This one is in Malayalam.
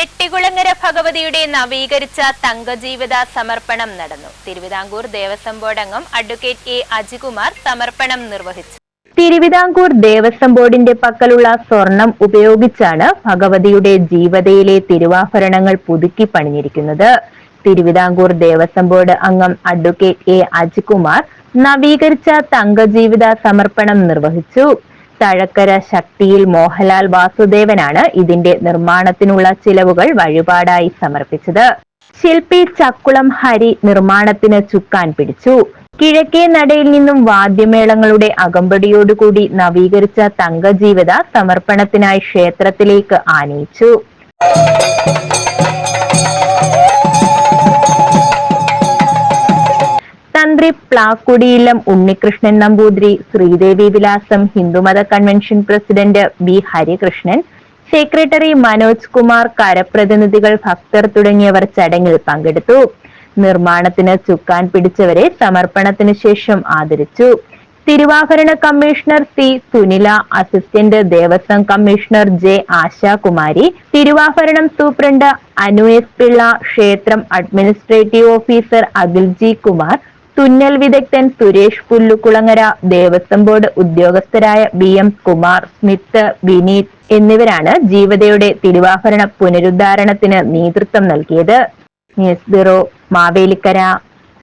ചെട്ടികുളങ്ങര ഭഗവതിയുടെ നവീകരിച്ച തങ്കജീവിത സമർപ്പണം നടന്നു. തിരുവിതാംകൂർ ദേവസ്വം ബോർഡ് അംഗം അഡ്വക്കേറ്റ് എ അജികുമാർ സമർപ്പണം നിർവഹിച്ചു. തിരുവിതാംകൂർ ദേവസ്വം ബോർഡിന്റെ പക്കലുള്ള സ്വർണം ഉപയോഗിച്ചാണ് ഭഗവതിയുടെ ജീവതയിലെ തിരുവാഭരണങ്ങൾ പുതുക്കി പണിഞ്ഞിരിക്കുന്നത്. തിരുവിതാംകൂർ ദേവസ്വം ബോർഡ് അംഗം അഡ്വക്കേറ്റ് എ അജികുമാർ നവീകരിച്ച തങ്കജീവിത സമർപ്പണം നിർവഹിച്ചു. തഴക്കര ശക്തിയിൽ മോഹൻലാൽ വാസുദേവനാണ് ഇതിന്റെ നിർമ്മാണത്തിനുള്ള ചിലവുകൾ വഴിപാടായി സമർപ്പിച്ചത്. ശില്പി ചക്കുളം ഹരി നിർമ്മാണത്തിന് ചുക്കാൻ പിടിച്ചു. കിഴക്കേ നടയിൽ നിന്നും വാദ്യമേളങ്ങളുടെ അകമ്പടിയോടുകൂടി നവീകരിച്ച തങ്കജീവിത സമർപ്പണത്തിനായി ക്ഷേത്രത്തിലേക്ക് ആനയിച്ചു. തന്ത്രി പ്ലാക്കുടിയിലം Unnikrishnan Namboothiri Sreedevi Vilasam Hindumatha convention president B Harikrishnan secretary Manoj Kumar കരപ്രതിനിധികൾ ഭക്തർ തുടങ്ങിയവർ ചടങ്ങിൽ പങ്കെടുത്തു. നിർമ്മാണത്തിന് ചുക്കാൻ പിടിച്ചവരെ സമർപ്പണത്തിന് ശേഷം ആദരിച്ചു. തിരുവാഭരണ commissioner C Sunila assistant Devaswom commissioner J Ashakumari തിരുവാഭരണം സൂപ്രണ്ട് അനു എസ് പിള്ള ക്ഷേത്രം administrative officer Akhil G Kumar തുന്നൽ വിദഗ്ധൻ Suresh Pullukulangara Devaswom board ഉദ്യോഗസ്ഥരായ B M Kumar Smith Vineeth എന്നിവരാണ് ജീവതയുടെ തിരുവാഭരണ പുനരുദ്ധാരണത്തിന് നേതൃത്വം നൽകിയത്. News bureau Mavelikkara.